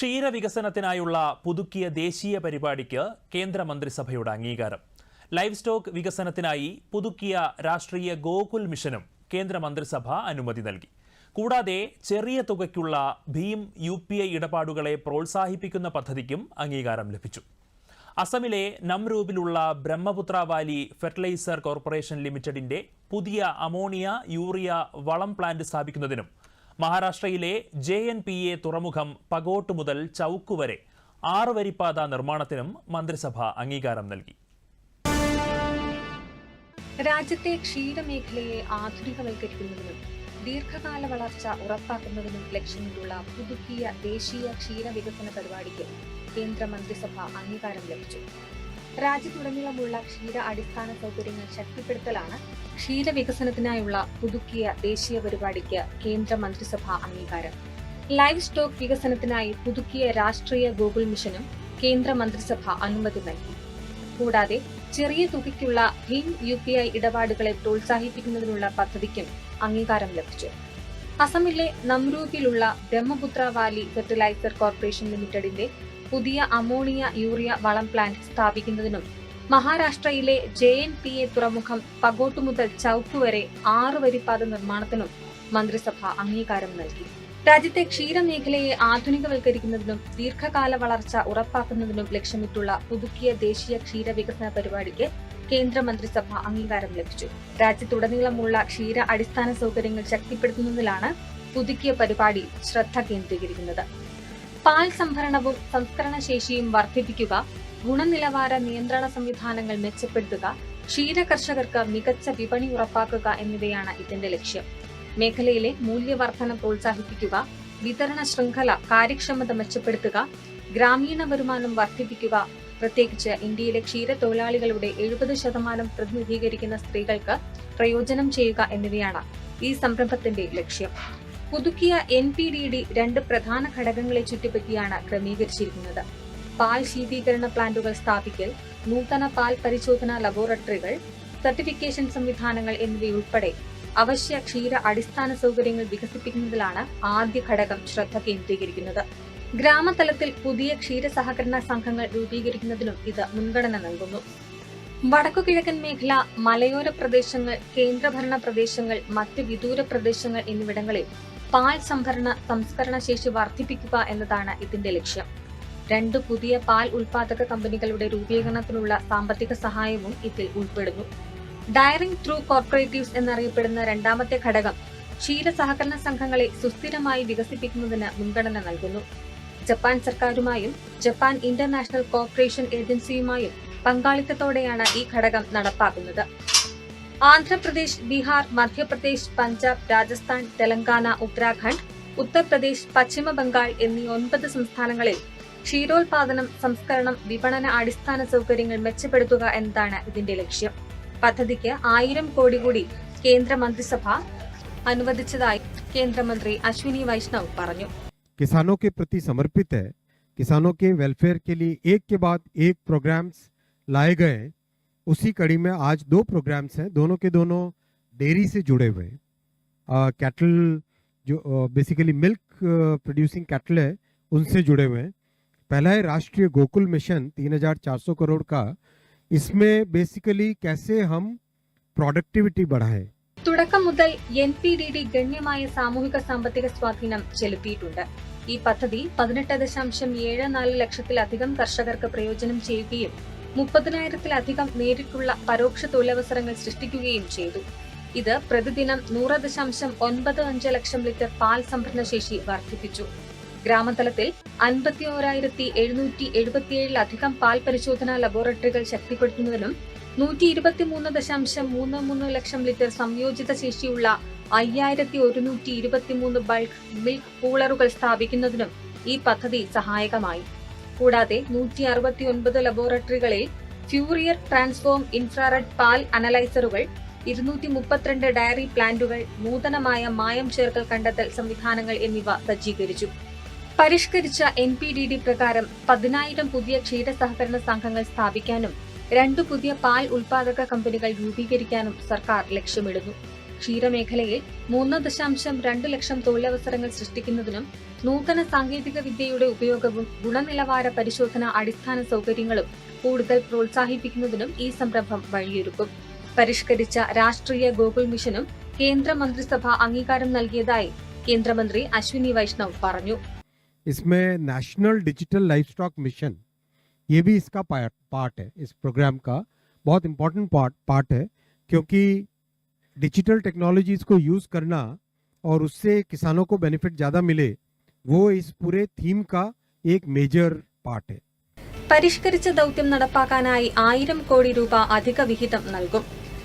ക്ഷീരവികസനത്തിനായുള്ള പുതുക്കിയ ദേശീയ പരിപാടിക്ക് കേന്ദ്രമന്ത്രിസഭയുടെ അംഗീകാരം. ലൈവ് സ്റ്റോക്ക് വികസനത്തിനായി പുതുക്കിയ രാഷ്ട്രീയ ഗോകുൽ മിഷനും കേന്ദ്രമന്ത്രിസഭ അനുമതി നൽകി. കൂടാതെ ചെറിയ തുകയ്ക്കുള്ള ഭീം യു പി ഐ ഇടപാടുകളെ പ്രോത്സാഹിപ്പിക്കുന്ന പദ്ധതിക്കും അംഗീകാരം ലഭിച്ചു. അസമിലെ നംരൂപിലുള്ള ബ്രഹ്മപുത്ര വാലി ഫെർട്ടിലൈസർ കോർപ്പറേഷൻ ലിമിറ്റഡിന്റെ പുതിയ അമോണിയ യൂറിയ വളം പ്ലാന്റ് സ്ഥാപിക്കുന്നതിനും മഹാരാഷ്ട്രയിലെ ജെ എൻ പി എ തുറമുഖം പഗോട്ട് മുതൽ ചൌക്ക് വരെ ആറ് വരിപ്പാത നിർമ്മാണത്തിനും മന്ത്രിസഭ അംഗീകാരം നൽകി. രാജ്യത്തെ ക്ഷീരമേഖലയെ ആധുനികവൽക്കരിക്കുന്നതിനും ദീർഘകാല വളർച്ച ഉറപ്പാക്കുന്നതിനും ലക്ഷ്യമിട്ടുള്ള പുതുക്കിയ ദേശീയ ക്ഷീര വികസന പരിപാടിക്ക് കേന്ദ്ര മന്ത്രിസഭ അംഗീകാരം ലഭിച്ചു. രാജ്യത്തുടനീളമുള്ള ക്ഷീര അടിസ്ഥാന സൗകര്യങ്ങൾ ശക്തിപ്പെടുത്തലാണ് ക്ഷീര വികസനത്തിനായുള്ള പുതുക്കിയ ദേശീയ പരിപാടിക്ക് കേന്ദ്ര മന്ത്രിസഭ അംഗീകാരം. ലൈവ് സ്റ്റോക്ക് വികസനത്തിനായി പുതുക്കിയ രാഷ്ട്രീയ ഗൂഗിൾ മിഷനും കേന്ദ്ര മന്ത്രിസഭ അനുമതി നൽകി. കൂടാതെ ചെറിയ തുകയ്ക്കുള്ള ഭീം യു പി ഐ ഇടപാടുകളെ പ്രോത്സാഹിപ്പിക്കുന്നതിനുള്ള പദ്ധതിക്കും അംഗീകാരം ലഭിച്ചു. അസമിലെ നംരൂപിലുള്ള ബ്രഹ്മപുത്ര വാലി ഫെർട്ടിലൈസർ കോർപ്പറേഷൻ ലിമിറ്റഡിന്റെ പുതിയ അമോണിയ യൂറിയ വളം പ്ലാന്റ് സ്ഥാപിക്കുന്നതിനും മഹാരാഷ്ട്രയിലെ ജെ എൻ പി എ തുറമുഖം പഗോട്ട് മുതൽ ചൌക്ക് വരെ ആറ് വരിപ്പാത നിർമ്മാണത്തിനും മന്ത്രിസഭ അംഗീകാരം നൽകി. രാജ്യത്തെ ക്ഷീരമേഖലയെ ആധുനികവൽക്കരിക്കുന്നതിനും ദീർഘകാല വളർച്ച ഉറപ്പാക്കുന്നതിനും ലക്ഷ്യമിട്ടുള്ള പുതുക്കിയ ദേശീയ ക്ഷീര വികസന പരിപാടിക്ക് കേന്ദ്ര മന്ത്രിസഭ അംഗീകാരം ലഭിച്ചു. രാജ്യത്തുടനീളമുള്ള ക്ഷീര അടിസ്ഥാന സൗകര്യങ്ങൾ ശക്തിപ്പെടുത്തുന്നതിലാണ് പുതുക്കിയ പരിപാടി ശ്രദ്ധ കേന്ദ്രീകരിക്കുന്നത്. പാൽ സംഭരണവും സംസ്കരണ ശേഷിയും വർദ്ധിപ്പിക്കുക ഗുണനിലവാര നിയന്ത്രണ സംവിധാനങ്ങൾ മെച്ചപ്പെടുത്തുക ക്ഷീര കർഷകർക്ക് മികച്ച വിപണി ഉറപ്പാക്കുക എന്നിവയാണ് ഇതിന്റെ ലക്ഷ്യം. മേഖലയിലെ മൂല്യവർധന പ്രോത്സാഹിപ്പിക്കുക വിതരണ ശൃംഖല കാര്യക്ഷമത മെച്ചപ്പെടുത്തുക ഗ്രാമീണ വരുമാനം വർദ്ധിപ്പിക്കുക. പ്രത്യേകിച്ച് ഇന്ത്യയിലെ ക്ഷീര തൊഴിലാളികളുടെ എഴുപത് ശതമാനം പ്രതിനിധീകരിക്കുന്ന സ്ത്രീകൾക്ക് പ്രയോജനം ചെയ്യുക എന്നിവയാണ് ഈ സംരംഭത്തിന്റെ ലക്ഷ്യം. പുതുക്കിയ എൻ പി ഡി ഡി രണ്ട് പ്രധാന ഘടകങ്ങളെ ചുറ്റിപ്പറ്റിയാണ് ക്രമീകരിച്ചിരിക്കുന്നത്. പാൽ ശീതീകരണ പ്ലാന്റുകൾ സ്ഥാപിക്കൽ നൂതന പാൽ പരിശോധന ലബോറട്ടറികൾ സർട്ടിഫിക്കേഷൻ സംവിധാനങ്ങൾ എന്നിവയുൾപ്പെടെ അവശ്യ ക്ഷീര അടിസ്ഥാന സൗകര്യങ്ങൾ വികസിപ്പിക്കുന്നതിലാണ് ആദ്യ ഘടകം ശ്രദ്ധ കേന്ദ്രീകരിക്കുന്നത്. ഗ്രാമതലത്തിൽ പുതിയ ക്ഷീര സഹകരണ സംഘങ്ങൾ രൂപീകരിക്കുന്നതിനും ഇത് മുൻഗണന നൽകുന്നു. വടക്കുകിഴക്കൻ മേഖല മലയോര പ്രദേശങ്ങൾ കേന്ദ്രഭരണ പ്രദേശങ്ങൾ മറ്റ് വിദൂര പ്രദേശങ്ങൾ എന്നിവിടങ്ങളിൽ പാൽ സംഭരണ സംസ്കരണ ശേഷി വർദ്ധിപ്പിക്കുക എന്നതാണ് ഇതിന്റെ ലക്ഷ്യം. രണ്ട് പുതിയ പാൽ ഉൽപാദക കമ്പനികളുടെ രൂപീകരണത്തിനുള്ള സാമ്പത്തിക സഹായവും ഇതിൽ ഉൾപ്പെടുന്നു. ഡയറിംഗ് ത്രൂ കോർപ്പറേറ്റീവ്സ് എന്നറിയപ്പെടുന്ന രണ്ടാമത്തെ ഘടകം ക്ഷീര സഹകരണ സംഘങ്ങളെ സുസ്ഥിരമായി വികസിപ്പിക്കുന്നതിന് മുൻഗണന നൽകുന്നു. ജപ്പാൻ സർക്കാരുമായും ജപ്പാൻ ഇന്റർനാഷണൽ കോർപ്പറേഷൻ ഏജൻസിയുമായും പങ്കാളിത്തത്തോടെയാണ് ഈ ഘടകം നടപ്പാക്കുന്നത്. ആന്ധ്രാപ്രദേശ് ബീഹാർ മധ്യപ്രദേശ് പഞ്ചാബ് രാജസ്ഥാൻ തെലങ്കാന ഉത്തരാഖണ്ഡ് ഉത്തർപ്രദേശ് പശ്ചിമ ബംഗാൾ എന്നീ ഒൻപത് സംസ്ഥാനങ്ങളിൽ ക്ഷീരോത്പാദനം സംസ്കരണം വിപണന അടിസ്ഥാന സൗകര്യങ്ങൾ മെച്ചപ്പെടുത്തുക എന്നതാണ് ഇതിന്റെ ലക്ഷ്യം പദ്ധതിക്ക് ആയിരം കോടി കൂടി കേന്ദ്ര മന്ത്രിസഭ അനുവദിച്ചതായി കേന്ദ്രമന്ത്രി അശ്വിനി വൈഷ്ണവ് പറഞ്ഞു किसानों के प्रति समर्पित है किसानों के वेलफेयर के लिए एक के बाद एक प्रोग्राम्स लाए गए उसी कड़ी में आज दो प्रोग्राम्स हैं दोनों के दोनों डेयरी से जुड़े हुए कैटल जो बेसिकली मिल्क प्रोड्यूसिंग कैटल है उनसे जुड़े हुए हैं पहला है राष्ट्रीय गोकुल मिशन 3400 करोड़ का इसमें बेसिकली कैसे हम प्रोडक्टिविटी बढ़ाएं തുടക്കം മുതൽ എൻ പി ഡി ഡി ഗണ്യമായ സാമൂഹിക സാമ്പത്തിക സ്വാധീനം ചെലുത്തിയിട്ടുണ്ട് ഈ പദ്ധതി പതിനെട്ട് ദശാംശം ഏഴ് നാല് ലക്ഷത്തിലധികം കർഷകർക്ക് പ്രയോജനം ചെയ്യുകയും മുപ്പതിനായിരത്തിലധികം നേരിട്ടുള്ള പരോക്ഷ തൊഴിലവസരങ്ങൾ സൃഷ്ടിക്കുകയും ചെയ്തു ഇത് പ്രതിദിനം നൂറ് ദശാംശം ഒൻപത് അഞ്ച് ലക്ഷം ലിറ്റർ പാൽ സംഭരണശേഷി വർദ്ധിപ്പിച്ചു ഗ്രാമതലത്തിൽ അൻപത്തി ഓരായിരത്തി എഴുന്നൂറ്റി എഴുപത്തിയേഴിലധികം പാൽ പരിശോധനാ ലബോറട്ടറികൾ ശക്തിപ്പെടുത്തുന്നതിനും നൂറ്റി ഇരുപത്തിമൂന്ന് ദശാംശം മൂന്ന് മൂന്ന് ലക്ഷം ലിറ്റർ സംയോജിത ശേഷിയുള്ള അയ്യായിരത്തി ഒരുന്നൂറ്റി ഇരുപത്തിമൂന്ന് ബൾക്ക് മിൽക്ക് കൂളറുകൾ സ്ഥാപിക്കുന്നതിനും ഈ പദ്ധതി സഹായകമായി. കൂടാതെ നൂറ്റി അറുപത്തി ഒൻപത് ലബോറട്ടറികളിൽ ഫ്യൂറിയർ ട്രാൻസ്ഫോം ഇൻഫ്രാറെഡ് പാൽ അനലൈസറുകൾ ഇരുന്നൂറ്റി മുപ്പത്തിരണ്ട് ഡയറി പ്ലാന്റുകൾ നൂതനമായ മായം ചേർക്കൽ കണ്ടെത്തൽ സംവിധാനങ്ങൾ എന്നിവ സജ്ജീകരിച്ചു. പരിഷ്കരിച്ച എൻ പി ഡി ഡി പ്രകാരം പതിനായിരം പുതിയ ക്ഷീര സഹകരണ സംഘങ്ങൾ സ്ഥാപിക്കാനും രണ്ടു പുതിയ പാൽ ഉൽപാദക കമ്പനികൾ രൂപീകരിക്കാനും സർക്കാർ ലക്ഷ്യമിടുന്നു. ക്ഷീരമേഖലയിൽ മൂന്ന് ദശാംശം രണ്ട് ലക്ഷം തൊഴിലവസരങ്ങൾ സൃഷ്ടിക്കുന്നതിനും നൂതന സാങ്കേതിക വിദ്യയുടെ ഉപയോഗവും ഗുണനിലവാര പരിശോധന അടിസ്ഥാന സൗകര്യങ്ങളും കൂടുതൽ പ്രോത്സാഹിപ്പിക്കുന്നതിനും ഈ സംരംഭം വഴിയൊരുക്കും. പരിഷ്കരിച്ച രാഷ്ട്രീയ ഗോകുൽ മിഷനും കേന്ദ്ര മന്ത്രിസഭ അംഗീകാരം നൽകിയതായി കേന്ദ്രമന്ത്രി അശ്വിനി വൈഷ്ണവ് പറഞ്ഞു. इसमें national digital livestock mission ये भी इसका पार्ट है इस प्रोग्राम का बहुत इम्पोर्टेंट पार्ट पार्ट है क्योंकि डिजिटल टेक्नोलॉजीज को यूज़ करना और उससे किसानों को बेनिफिट ज़्यादा मिले वो इस पूरे थीम का एक मेजर पार्ट है പരിഷ്കരിച്ച ദൌത്യം നടപ്പാക്കാനായി ആയിരം കോടി രൂപ അധിക വിഹിതം നൽകും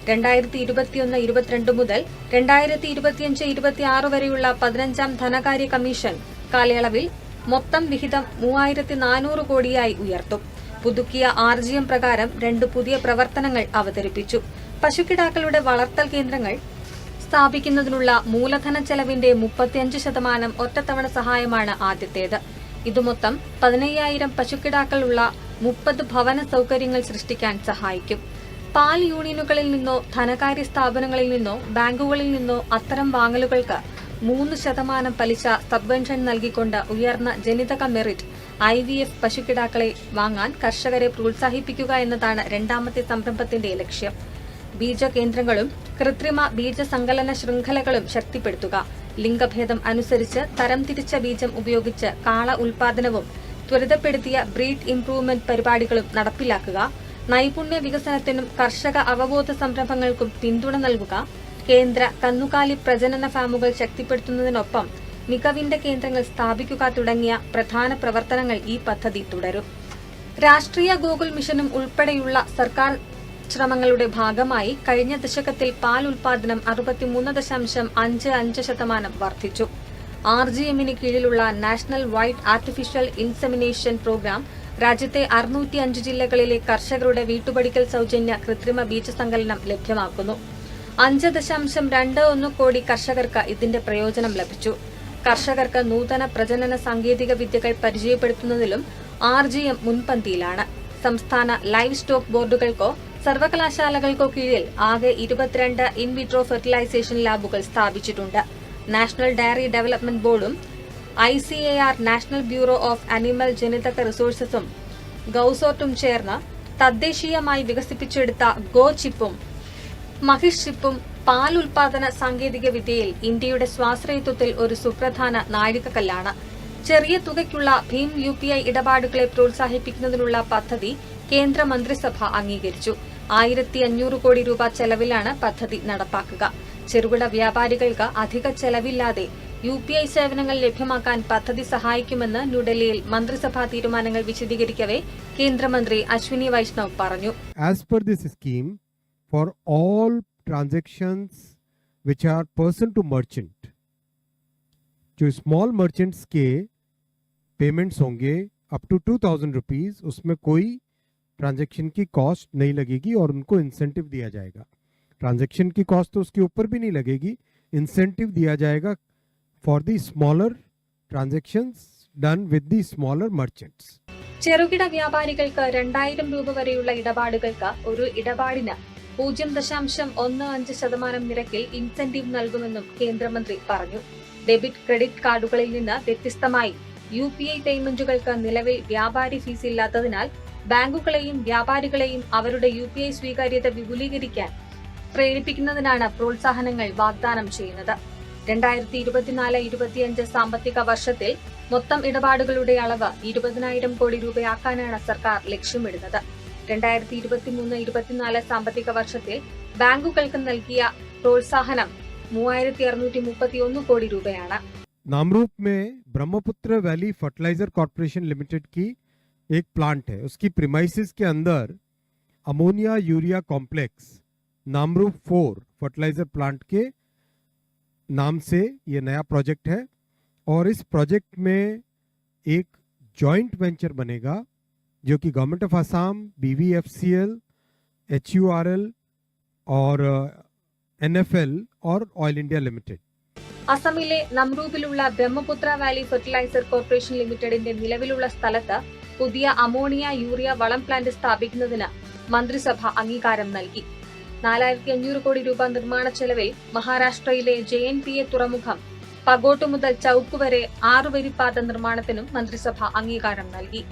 രണ്ടായിരത്തി ഇരുപത്തിയൊന്ന് ഇരുപത്തിരണ്ട് മുതൽ രണ്ടായിരത്തി ഇരുപത്തിയഞ്ച് ഇരുപത്തിയാറ് വരെയുള്ള പതിനഞ്ചാം ധനകാര്യ കമ്മീഷൻ കാലയളവിൽ മൊത്തം വിഹിതം മൂവായിരത്തി നാനൂറ് കോടിയായി ഉയർത്തും. പുതുക്കിയ ആർ ജി എം പ്രകാരം രണ്ട് പുതിയ പ്രവർത്തനങ്ങൾ അവതരിപ്പിച്ചു. പശുക്കിടാക്കളുടെ വളർത്തൽ കേന്ദ്രങ്ങൾ സ്ഥാപിക്കുന്നതിനുള്ള മൂലധന ചെലവിന്റെ മുപ്പത്തിയഞ്ച് ശതമാനം ഒറ്റത്തവണ സഹായമാണ് ആദ്യത്തേത്. ഇത് മൊത്തം പതിനയ്യായിരം പശുക്കിടാക്കളുള്ള മുപ്പത് ഭവന സൗകര്യങ്ങൾ സൃഷ്ടിക്കാൻ സഹായിക്കും. പാൽ യൂണിയനുകളിൽ നിന്നോ ധനകാര്യ സ്ഥാപനങ്ങളിൽ നിന്നോ ബാങ്കുകളിൽ നിന്നോ അത്തരം വാങ്ങലുകൾക്ക് മൂന്ന് ശതമാനം പലിശ സബ്വെൻഷൻ നൽകിക്കൊണ്ട് ഉയർന്ന ജനിതക മെറിറ്റ് ഐ വി എഫ് പശുക്കിടാക്കളെ വാങ്ങാൻ കർഷകരെ പ്രോത്സാഹിപ്പിക്കുക എന്നതാണ് രണ്ടാമത്തെ സംരംഭത്തിന്റെ ലക്ഷ്യം. ബീജകേന്ദ്രങ്ങളും കൃത്രിമ ബീജസങ്കലന ശൃംഖലകളും ശക്തിപ്പെടുത്തുക. ലിംഗഭേദം അനുസരിച്ച് തരംതിരിച്ച ബീജം ഉപയോഗിച്ച് കാള ഉൽപാദനവും ത്വരിതപ്പെടുത്തിയ ബ്രീഡ് ഇംപ്രൂവ്മെന്റ് പരിപാടികളും നടപ്പിലാക്കുക. നൈപുണ്യ വികസനത്തിനും കർഷക അവബോധ സംരംഭങ്ങൾക്കും പിന്തുണ നൽകുക. കേന്ദ്ര കന്നുകാലി പ്രജനന ഫാമുകൾ ശക്തിപ്പെടുത്തുന്നതിനൊപ്പം മികവിന്റെ കേന്ദ്രങ്ങൾ സ്ഥാപിക്കുക തുടങ്ങിയ പ്രധാന പ്രവർത്തനങ്ങൾ ഈ പദ്ധതി തുടരും. രാഷ്ട്രീയ ഗോകുൽ മിഷനും ഉൾപ്പെടെയുള്ള സർക്കാർ ശ്രമങ്ങളുടെ ഭാഗമായി കഴിഞ്ഞ ദശകത്തിൽ പാൽ ഉൽപാദനം അറുപത്തിമൂന്ന് ദശാംശം അഞ്ച് അഞ്ച് ശതമാനം വർദ്ധിച്ചു. ആർ ജി എമ്മിന് കീഴിലുള്ള national wide artificial insemination programme രാജ്യത്തെ അറുന്നൂറ്റി അഞ്ച് ജില്ലകളിലെ കർഷകരുടെ വീട്ടുപടിക്കൽ സൗജന്യ കൃത്രിമ ബീജസങ്കലനം ലഭ്യമാക്കുന്നു. അഞ്ച് ദശാംശം രണ്ട് ഒന്ന് കോടി കർഷകർക്ക് ഇതിന്റെ പ്രയോജനം ലഭിച്ചു. കർഷകർക്ക് നൂതന പ്രജനന സാങ്കേതിക വിദ്യകൾ പരിചയപ്പെടുത്തുന്നതിലും ആർ ജി എം മുൻപന്തിയിലാണ്. സംസ്ഥാന ലൈവ് സ്റ്റോക്ക് ബോർഡുകൾക്കോ സർവകലാശാലകൾക്കോ കീഴിൽ ആകെ ഇരുപത്തിരണ്ട് ഇൻവിട്രോ ഫെർട്ടിലൈസേഷൻ ലാബുകൾ സ്ഥാപിച്ചിട്ടുണ്ട്. നാഷണൽ ഡയറി ഡെവലപ്മെന്റ് ബോർഡും I C A R national bureau of animal ജനിതക റിസോഴ്സസും ഗൌസോട്ടും ചേർന്ന് തദ്ദേശീയമായി വികസിപ്പിച്ചെടുത്ത ഗോ ചിപ്പും മഹിഷ് ഷിപ്പും പാൽ ഉൽപാദന സാങ്കേതിക വിദ്യയിൽ ഇന്ത്യയുടെ സ്വാശ്രയത്വത്തിൽ ഒരു സുപ്രധാന നാഴികക്കല്ലാണ്. ചെറിയ തുകയ്ക്കുള്ള ഭീം യു പി ഐ ഇടപാടുകളെ പ്രോത്സാഹിപ്പിക്കുന്നതിനുള്ള പദ്ധതി കേന്ദ്ര മന്ത്രിസഭ അംഗീകരിച്ചു. ആയിരത്തി അഞ്ഞൂറ് കോടി രൂപ ചെലവിലാണ് പദ്ധതി നടപ്പാക്കുക. ചെറുകിട വ്യാപാരികൾക്ക് അധിക ചെലവില്ലാതെ യു പി ഐ സേവനങ്ങൾ ലഭ്യമാക്കാൻ പദ്ധതി സഹായിക്കുമെന്ന് ന്യൂഡൽഹിയിൽ മന്ത്രിസഭാ തീരുമാനങ്ങൾ വിശദീകരിക്കവേ കേന്ദ്രമന്ത്രി അശ്വിനി വൈഷ്ണവ് പറഞ്ഞു. As per this scheme, for all transactions which are person to merchant, जो स्मॉल मर्चेंट्स के पेमेंट्स होंगे up to two thousand rupees उसमें कोई ट्रांजैक्शन की कॉस्ट नहीं लगेगी और उनको इंसेंटिव दिया जाएगा ट्रांजैक्शन की कॉस्ट तो उसके ऊपर भी नहीं लगेगी इंसेंटिव दिया जाएगा for the smaller transactions done with the smaller merchants ചെറുകിട വ്യാപാരികൾക്ക് രണ്ടായിരം രൂപ വരെയുള്ള ഇടപാടുകൾക്ക് ഒരു ഇടപാടിന് പൂജ്യം ദശാംശം ഒന്ന് അഞ്ച് ശതമാനം നിരക്കിൽ ഇൻസെന്റീവ് നൽകുമെന്നും കേന്ദ്രമന്ത്രി പറഞ്ഞു. ഡെബിറ്റ് ക്രെഡിറ്റ് കാർഡുകളിൽ നിന്ന് വ്യത്യസ്തമായി യു പി ഐ പേയ്മെന്റുകൾക്ക് നിലവിൽ വ്യാപാരി ഫീസ് ഇല്ലാത്തതിനാൽ ബാങ്കുകളെയും വ്യാപാരികളെയും അവരുടെ യു പി ഐ സ്വീകാര്യത വിപുലീകരിക്കാൻ പ്രേരിപ്പിക്കുന്നതിനാണ് പ്രോത്സാഹനങ്ങൾ വാഗ്ദാനം ചെയ്യുന്നത്. രണ്ടായിരത്തി ഇരുപത്തിനാല് ഇരുപത്തിയഞ്ച് സാമ്പത്തിക വർഷത്തിൽ മൊത്തം ഇടപാടുകളുടെ അളവ് ഇരുപതിനായിരം കോടി രൂപയാക്കാനാണ് സർക്കാർ ലക്ഷ്യമിടുന്നത്. രണ്ടായിരത്തി ഇരുപത്തിമൂന്ന് ഇരുപത്തിനാല് സാമ്പത്തിക വർഷത്തിൽ ബാങ്കുകൾക്ക് നൽകിയ പ്രോത്സാഹനം മൂവായിരത്തി അറുന്നൂറ്റി മുപ്പത്തിയൊന്ന് കോടി രൂപയാണ് नामरूप में Brahmaputra valley fertilizer corporation limited की एक प्लांट है उसकी प्रिमाइसिस के अंदर ammonia urea complex Namrup four fertilizer plant के नाम से ये नया प्रोजेक्ट है और इस प्रोजेक्ट में एक जॉइंट वेंचर बनेगा जो कि government of Assam B V F C L H U R L और एन एफ एल और ऑयल इंडिया लिमिटेड അസമിലെ നമ്രൂപിലുള്ള ബ്രഹ്മപുത്ര വാലി ഫെർട്ടിലൈസർ കോർപ്പറേഷൻ ലിമിറ്റഡിന്റെ നിലവിലുള്ള സ്ഥലത്ത് പുതിയ അമോണിയ യൂറിയ വളം പ്ലാന്റ് സ്ഥാപിക്കുന്നതിന് മന്ത്രിസഭ അംഗീകാരം നൽകി നാലായിരത്തി അഞ്ഞൂറ് കോടി രൂപ നിർമ്മാണ ചെലവിൽ മഹാരാഷ്ട്രയിലെ ജെ എൻ പി എ തുറമുഖം പഗോട്ട് മുതൽ ചൌക്ക് വരെ ആറുവരിപ്പാത നിർമ്മാണത്തിനും മന്ത്രിസഭ അംഗീകാരം നൽകി